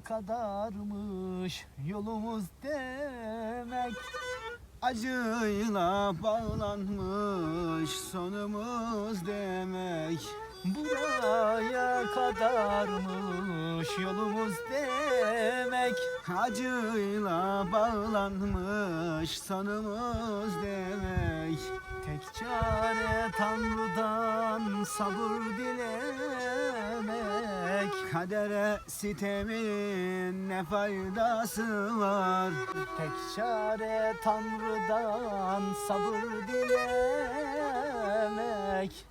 kadarmış yolumuz demek. Acıyla bağlanmış sonumuz demek. Buraya kadarmış yolumuz demek. Acıyla bağlanmış sonumuz demek. Tek çare Tanrı'dan sabır dilemek Kadere sitemin ne faydası var? Tek çare Tanrı'dan sabır dilemek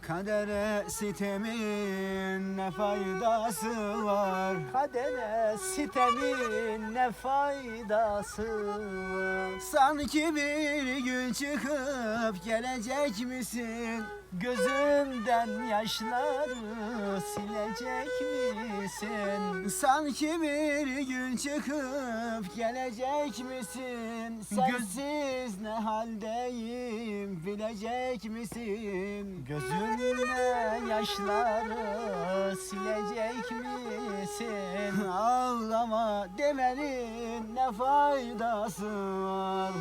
Kadere sitemin ne faydası var Kadere sitemin ne faydası var Sanki bir gün çıkıp gelecek misin? Gözümden yaşları silecek misin? Sanki bir gün çıkıp gelecek misin? Sensiz ne haldeyim bilecek misin? Gözümle yaşları silecek misin? Ağlama demenin ne faydası var?